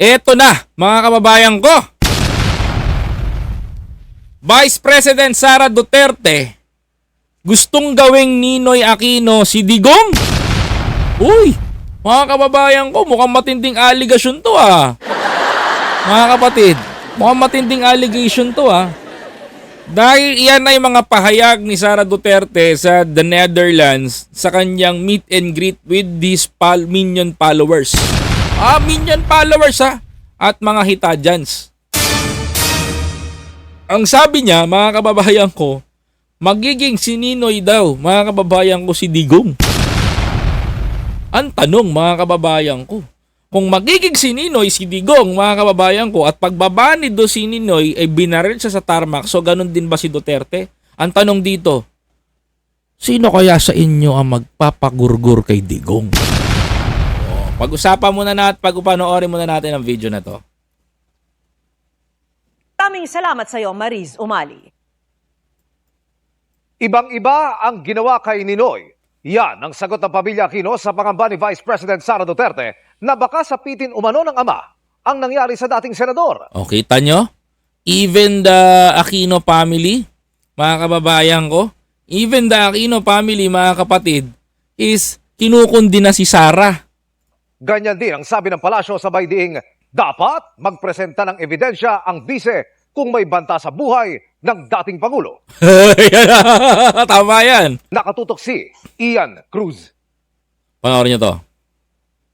Eto na, mga kababayan ko. Vice President Sara Duterte gustong gawing Ninoy Aquino si Digong. Uy, mga kababayan ko, mukhang matinding allegation to ah. Mga kapatid, mukhang matinding allegation to ah. Dahil iyan ay mga pahayag ni Sara Duterte sa the Netherlands sa kanyang meet and greet with these pal minion followers. Ah, minion followers ha at mga hitajans. Ang sabi niya, mga kababayan ko, magiging si Ninoy daw, mga kababayan ko si Digong. Ang tanong, mga kababayan ko, kung magiging si Ninoy si Digong, mga kababayan ko, at pagbaba ni do si Ninoy ay binaril siya sa tarmac, so ganun din ba si Duterte? Ang tanong dito, sino kaya sa inyo ang magpapagurgur kay Digong? Pag-usapan muna natin, pag-upanoorin muna natin ang video na to. Maraming salamat sa iyo, Mariz Umali. Ibang-iba ang ginawa kay Ninoy. Yan ang sagot ng pamilya Aquino sa pangamba ni Vice President Sara Duterte na baka sapitin umano ng ama ang nangyari sa dating senador. O, kita nyo? Even the Aquino family, mga kababayan ko, even the Aquino family, mga kapatid, is kinukundi na si Sara. Ganyan din ang sabi ng palasyo sabay diing dapat magpresenta ng ebidensya ang bise kung may banta sa buhay ng dating Pangulo. Tama yan. Nakatutok si Ian Cruz. Panoorin nyo to.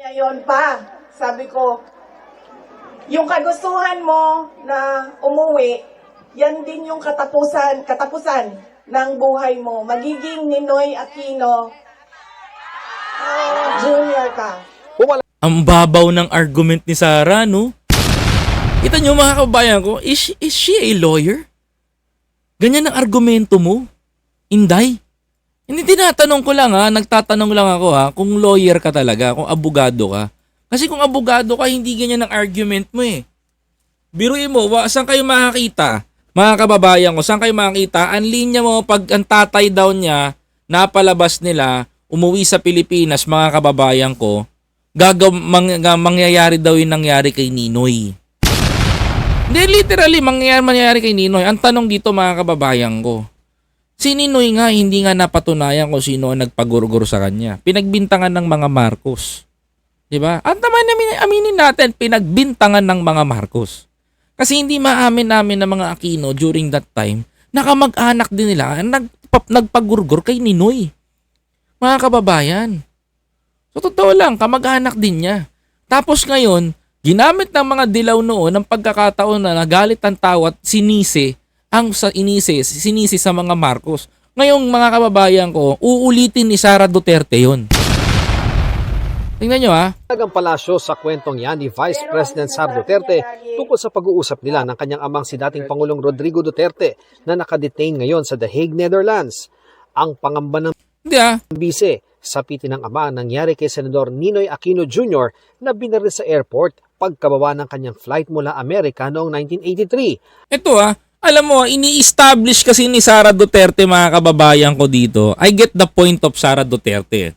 Ngayon pa, sabi ko, yung kagustuhan mo na umuwi, yan din yung katapusan, katapusan ng buhay mo. Magiging Ninoy Aquino Junior ka. Ang babaw ng argument ni Sara, no? Kita nyo mga kababayan ko, is, she- is she a lawyer? Ganyan ang argumento mo? Inday? Hindi tinatanong ko lang ha, nagtatanong lang ako ha, kung lawyer ka talaga, kung abogado ka. Kasi kung abogado ka, hindi ganyan ang argument mo eh. Biruin mo, wa, saan kayo makakita? Mga kababayan ko, saan kayo makakita? Ang linya mo, pag ang tatay daw niya, napalabas nila, umuwi sa Pilipinas, mga kababayan ko, gagaw, mang, mangyayari daw yung nangyari kay Ninoy. Hindi, literally, mangyayari, mangyayari kay Ninoy. Ang tanong dito, mga kababayan ko, si Ninoy nga, hindi nga napatunayan kung sino ang nagpagurgur sa kanya. Pinagbintangan ng mga Marcos. Di ba? At naman namin, aminin natin, pinagbintangan ng mga Marcos. Kasi hindi maamin namin ng mga Aquino during that time, nakamag-anak din nila, nagpap, nagpagurgur kay Ninoy. Mga kababayan. So totoo lang, kamag-anak din niya. Tapos ngayon, ginamit ng mga dilaw noon ng pagkakataon na nagalit ang tao at sinisi ang sa inisi, sinisi sa mga Marcos. Ngayong mga kababayan ko, uulitin ni Sara Duterte yon. Tingnan nyo ha. Talagang palasyo sa kwentong yan ni Vice President Sara Duterte tungkol sa pag-uusap nila ng kanyang amang si dating Pangulong Rodrigo Duterte na nakadetain ngayon sa The Hague, Netherlands. Ang pangamba ng Hindi ha. bise, sapitin ng ama ang nangyari kay Senador Ninoy Aquino Jr. na binaril sa airport pagkababa ng kanyang flight mula Amerika noong 1983. Ito ah, alam mo, ini-establish kasi ni Sara Duterte mga kababayan ko dito. I get the point of Sara Duterte.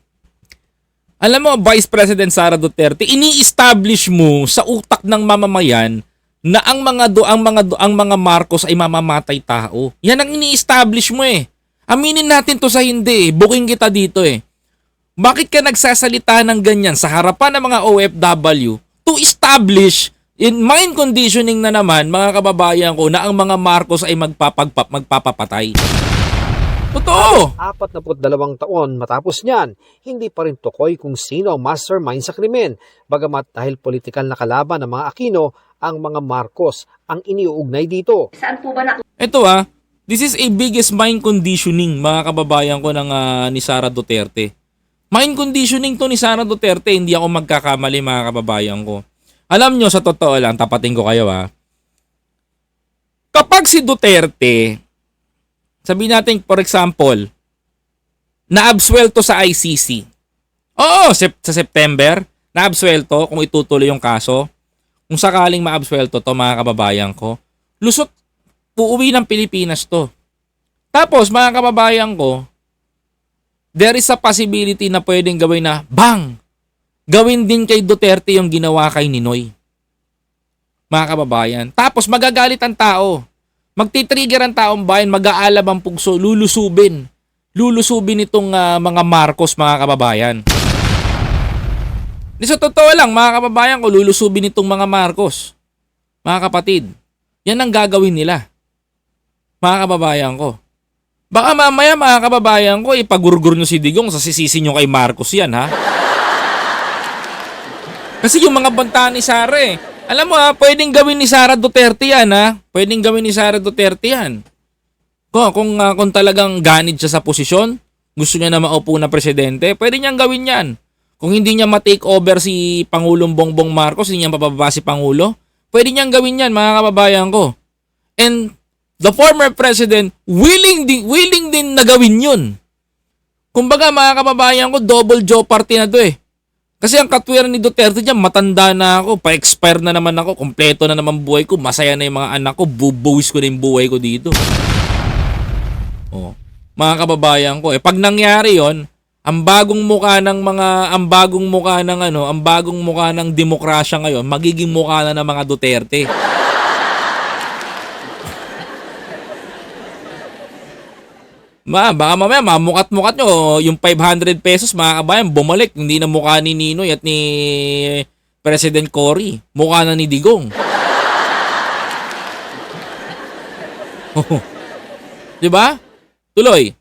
Alam mo, Vice President Sara Duterte, ini-establish mo sa utak ng mamamayan na ang mga do ang mga do ang mga Marcos ay mamamatay tao. Yan ang ini-establish mo eh. Aminin natin to sa hindi, eh. booking kita dito eh. Bakit ka nagsasalita ng ganyan sa harapan ng mga OFW to establish in mind conditioning na naman mga kababayan ko na ang mga Marcos ay magpapagpap magpapapatay. Totoo. 42 taon matapos niyan, hindi pa rin tukoy kung sino ang mastermind sa krimen. Bagamat dahil politikal na kalaban ng mga Aquino, ang mga Marcos ang iniuugnay dito. Ito ah, this is a biggest mind conditioning mga kababayan ko ng ah, ni Sara Duterte. Mind conditioning to ni Sara Duterte, hindi ako magkakamali mga kababayan ko. Alam nyo, sa totoo lang, tapatin ko kayo ah. Kapag si Duterte, sabi natin for example, naabswelto sa ICC. Oo, sa September, naabswelto kung itutuloy yung kaso. Kung sakaling maabswelto to mga kababayan ko, lusot uuwi ng Pilipinas to. Tapos mga kababayan ko, there is a possibility na pwedeng gawin na bang! Gawin din kay Duterte yung ginawa kay Ninoy. mga kababayan. Tapos magagalit ang tao. Magtitrigger ang taong bayan, mag-aalab ang pugso, lulusubin. Lulusubin itong ah, mga Marcos, mga kababayan. Di sa totoo lang, mga kababayan ko, lulusubin itong mga Marcos. Mga kapatid, yan ang gagawin nila. Mga kababayan ko. Baka mamaya mga kababayan ko, ipagurgur nyo si Digong sa sisisi nyo kay Marcos yan ha. Kasi yung mga banta ni Sara eh. Alam mo ha, pwedeng gawin ni Sara Duterte yan ha. Pwedeng gawin ni Sara Duterte yan. Kung, kung, ah, kung talagang ganid siya sa posisyon, gusto niya na maupo na presidente, pwede niyang gawin yan. Kung hindi niya ma-take over si Pangulong Bongbong Marcos, hindi niya mapababa si Pangulo, pwede niyang gawin yan mga kababayan ko. And the former president willing din willing din na gawin 'yun. Kumbaga mga kababayan ko, double jaw party na 'to eh. Kasi ang katwiran ni Duterte diyan, matanda na ako, pa-expire na naman ako, kompleto na naman buhay ko, masaya na yung mga anak ko, bubuwis ko na yung buhay ko dito. Oh, mga kababayan ko, eh pag nangyari 'yon, ang bagong mukha ng mga ang bagong mukha ng ano, ang bagong mukha ng demokrasya ngayon, magiging mukha na ng mga Duterte. Ma, baka mamaya mamukat-mukat nyo yung 500 pesos mga kabayan bumalik hindi na mukha ni Ninoy at ni President Cory mukha na ni Digong 'Di ba? Tuloy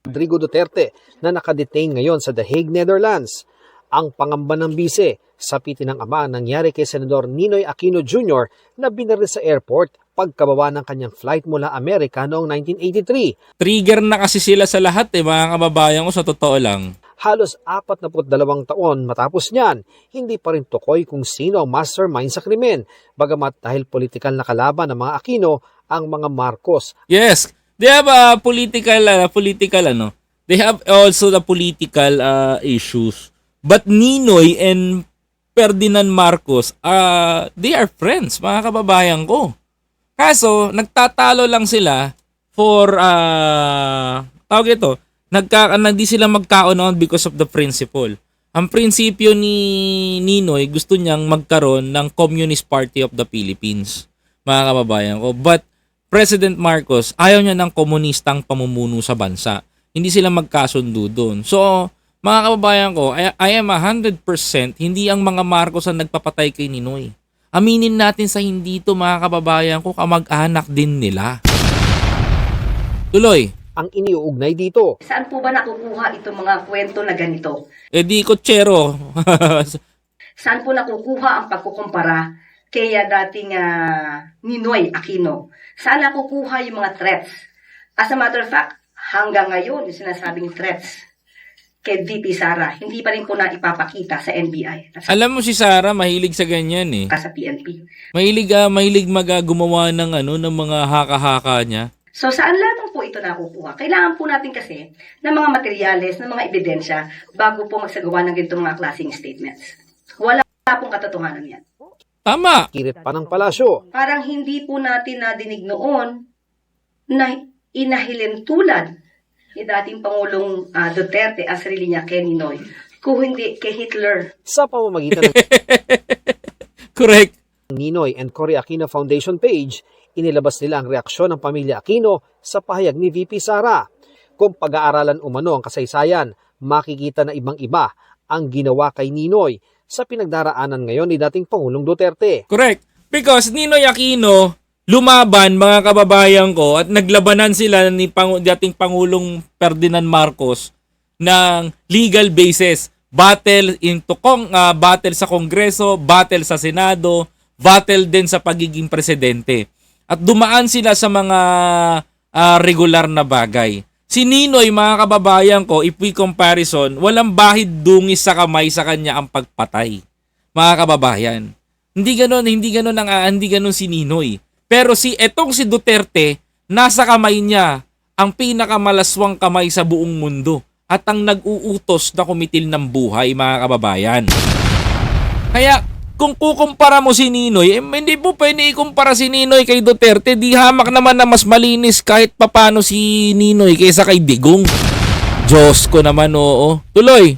Rodrigo Duterte na nakadetain ngayon sa The Hague, Netherlands. Ang pangamba ng bise, sapitin ng ama ang nangyari kay Senador Ninoy Aquino Jr. na binaril sa airport pagkababa ng kanyang flight mula Amerika noong 1983. trigger na kasi sila sa lahat eh mga kababayan ko sa totoo lang Halos 42 taon matapos niyan, hindi pa rin tukoy kung sino ang mastermind sa krimen. Bagamat dahil politikal na kalaban ng mga Aquino ang mga Marcos Yes, they have a political uh, political ano. They have also the political uh, issues. But Ninoy and Ferdinand Marcos, uh, they are friends, mga kababayan ko. Kaso, nagtatalo lang sila for, uh, tawag ito, nagka, hindi sila magkaunawan because of the principle. Ang prinsipyo ni Ninoy, gusto niyang magkaroon ng Communist Party of the Philippines, mga kababayan ko. But President Marcos, ayaw niya ng komunistang pamumuno sa bansa. Hindi sila magkasundo doon. So, mga kababayan ko, I, I am 100% hindi ang mga Marcos ang nagpapatay kay Ninoy. Aminin natin sa hindi to mga kababayan ko, kamag-anak din nila. Tuloy, ang iniuugnay dito. Saan po ba nakukuha itong mga kwento na ganito? eh di kotsero. Saan po nakukuha ang pagkukumpara kay dating ah, Ninoy Aquino? Saan nakukuha yung mga threats? As a matter of fact, hanggang ngayon, yung sinasabing threats kay VP Sara, hindi pa rin po na ipapakita sa NBI at Alam mo si Sarah, mahilig sa ganyan eh. sa PNP. Mahilig, ah, mahilig mag ah, ng ano, ng mga haka-haka niya. So saan lamang po ito nakukuha? Kailangan po natin kasi ng mga materyales, ng mga ebidensya bago po magsagawa ng ganitong mga klaseng statements. Wala pong katotohanan yan. Tama. Kirit pa ng palasyo. parang hindi po natin nadinig noon na inahilin tulad ni dating Pangulong ah, Duterte ang sarili niya kay Ninoy, kung hindi kay Hitler. Sa pamamagitan ng Correct. Ninoy and Cory Aquino Foundation page, inilabas nila ang reaksyon ng pamilya Aquino sa pahayag ni VP Sara. Kung pag-aaralan umano ang kasaysayan, makikita na ibang-iba ang ginawa kay Ninoy sa pinagdaraanan ngayon ni dating Pangulong Duterte. Correct. Because Ninoy Aquino, lumaban mga kababayan ko at naglabanan sila ni Pang- dating Pangulong Ferdinand Marcos ng legal basis. Battle into kong ah, battle sa Kongreso, battle sa Senado, battle din sa pagiging presidente. At dumaan sila sa mga ah, regular na bagay. Si Ninoy, mga kababayan ko, if we comparison, walang bahid dungis sa kamay sa kanya ang pagpatay. Mga kababayan. Hindi ganoon, hindi ganoon ang ah, hindi ganoon si Ninoy. Pero si etong si Duterte, nasa kamay niya ang pinakamalaswang kamay sa buong mundo at ang nag-uutos na kumitil ng buhay, mga kababayan. Kaya kung kukumpara mo si Ninoy, eh, hindi po pwede ikumpara si Ninoy kay Duterte. Di hamak naman na mas malinis kahit papano si Ninoy kaysa kay Digong. Diyos ko naman, oo. Tuloy.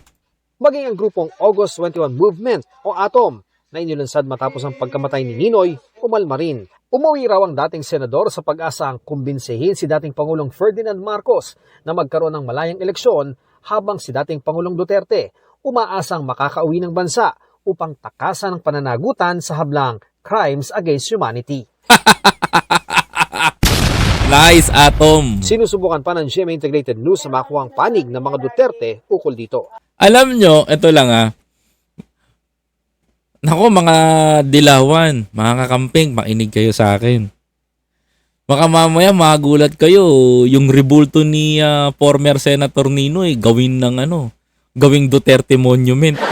Maging ang grupong August 21 Movement o ATOM, na inilunsad matapos ang pagkamatay ni Ninoy, umalma rin. Umuwi raw ang dating senador sa pag-asa ang kumbinsihin si dating Pangulong Ferdinand Marcos na magkaroon ng malayang eleksyon habang si dating Pangulong Duterte umaasang makakauwi ng bansa upang takasan ang pananagutan sa hablang crimes against humanity. Nice, Atom. Sinusubukan pa ng GMA Integrated News na makuha ang panig ng mga Duterte ukol dito. Alam nyo, ito lang ah. Nako mga dilawan, mga kakamping, makinig kayo sa akin. Baka mamaya magulat kayo, yung rebulto ni ah, former Senator Ninoy, gawin ng ano, gawing Duterte Monument.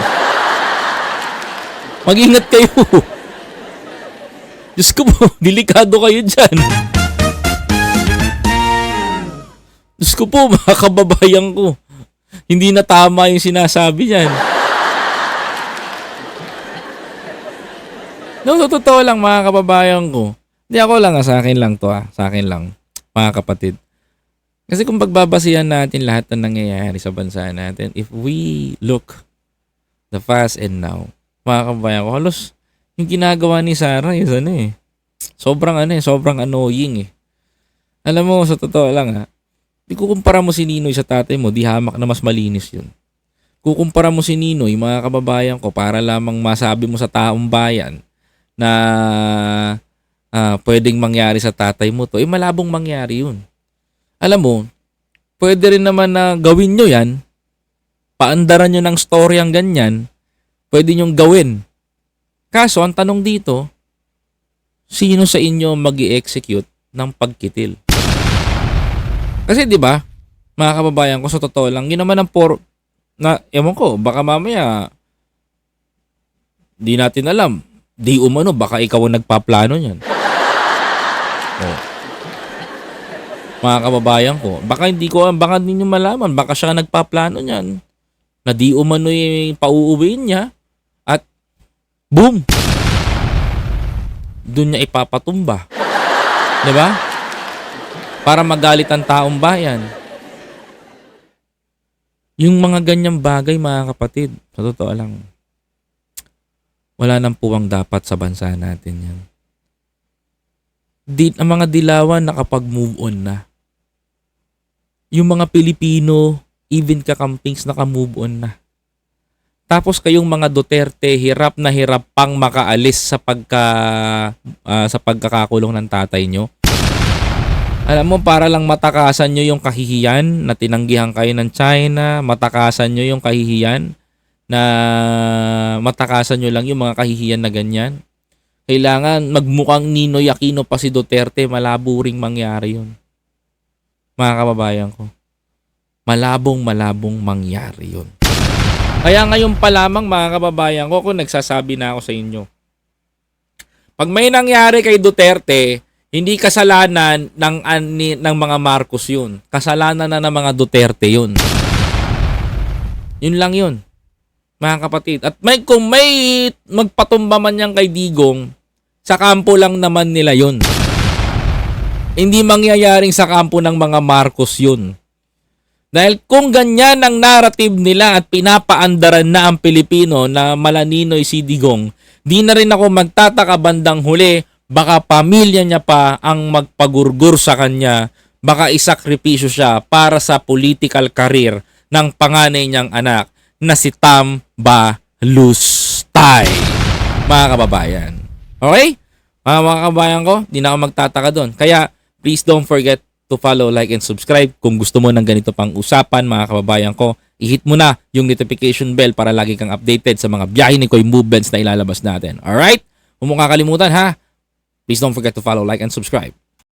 Mag-ingat kayo. Diyos ko po, delikado kayo dyan. Diyos ko po, mga kababayan ko. Hindi na tama yung sinasabi niyan. No, so, totoo lang mga kababayan ko. Hindi ako lang, ah, sa akin lang to ah. Sa akin lang, mga kapatid. Kasi kung pagbabasihan natin lahat ng nangyayari sa bansa natin, if we look the fast and now, mga kababayan ko, halos yung ginagawa ni Sarah is ano eh. Sobrang ano eh, sobrang annoying eh. Alam mo, sa totoo lang ha, di kukumpara mo si Ninoy sa tatay mo, di hamak na mas malinis yun. Kukumpara mo si Ninoy, mga kababayan ko, para lamang masabi mo sa taong bayan na ah, pwedeng mangyari sa tatay mo to, eh malabong mangyari yun. Alam mo, pwede rin naman na gawin nyo yan, paandaran nyo ng story ang ganyan, pwede nyong gawin. Kaso, ang tanong dito, sino sa inyo mag execute ng pagkitil? Kasi 'di ba, mga kababayan ko sa totoo lang, yun naman ang por na ewan ko, baka mamaya di natin alam. Di umano, baka ikaw ang nagpaplano niyan. Oh. Mga kababayan ko, baka hindi ko, baka hindi nyo malaman, baka siya nagpaplano niyan. Na di umano yung pauuwiin niya at boom! Doon niya ipapatumba. ba? para magalit ang taong bayan. Yung mga ganyang bagay, mga kapatid, sa totoo lang, wala nang puwang dapat sa bansa natin yan. Di, ang mga dilawan nakapag-move on na. Yung mga Pilipino, even kakampings naka-move on na. Tapos kayong mga Duterte, hirap na hirap pang makaalis sa pagka ah, sa pagkakakulong ng tatay nyo. Alam mo, para lang matakasan nyo yung kahihiyan na tinanggihan kayo ng China, matakasan nyo yung kahihiyan na matakasan nyo lang yung mga kahihiyan na ganyan. Kailangan magmukhang Ninoy Aquino pa si Duterte, malabo ring mangyari yun. Mga kababayan ko. Malabong malabong mangyari yun. Kaya ngayon pa lamang mga kababayan ko, kung nagsasabi na ako sa inyo, pag may nangyari kay Duterte, hindi kasalanan ng, ani, ng mga Marcos yun. Kasalanan na ng mga Duterte yun. Yun lang yun. Mga kapatid. At may, kung may magpatumba man yan kay Digong, sa kampo lang naman nila yun. Hindi mangyayaring sa kampo ng mga Marcos yun. Dahil kung ganyan ang narrative nila at pinapaandaran na ang Pilipino na malaninoy si Digong, di na rin ako magtataka bandang huli baka pamilya niya pa ang magpagurgur sa kanya, baka isakripisyo siya para sa political career ng panganay niyang anak na si Tam Balustay. Mga kababayan. Okay? Mga, mga kababayan ko, di na ako magtataka doon. Kaya, please don't forget to follow, like, and subscribe. Kung gusto mo ng ganito pang usapan, mga kababayan ko, i-hit mo na yung notification bell para lagi kang updated sa mga biyahe ni Koy movements na ilalabas natin. Alright? Huwag mo kakalimutan ha. Please don't forget to follow, like, and subscribe.